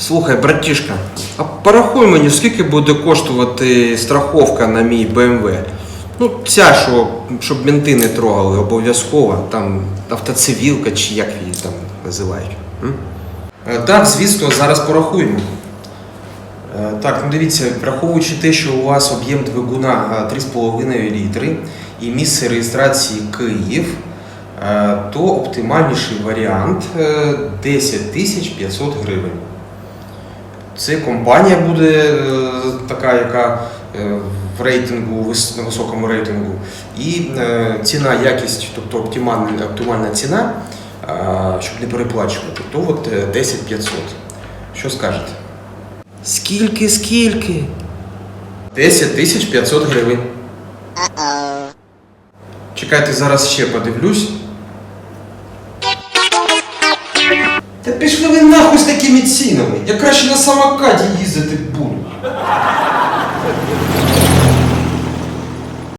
Слухай, братішка, а порахуй мені, скільки буде коштувати страховка на мій BMW? Ну, ця, що, щоб мінти не трогали, обов'язково, там автоцивілка чи як її там називають. М? Е, Так, звісно, зараз порахуємо. Е, Так, ну дивіться, враховуючи те, що у вас об'єм двигуна е, 3,5 літри і місце реєстрації Київ, е, то оптимальніший варіант е, 10 500 гривень. Це компанія буде е, така, яка е, в рейтингу, вис- на високому рейтингу. І е, ціна, якість, тобто оптимальна, оптимальна ціна, е, щоб не переплачувати, то от е, 10 500. Що скажете? Скільки, скільки? 10 тисяч 500 гривень. Чекайте, зараз ще подивлюсь. Та пішли ви нахуй з такими цінами. Я краще на самокаті їздити буду.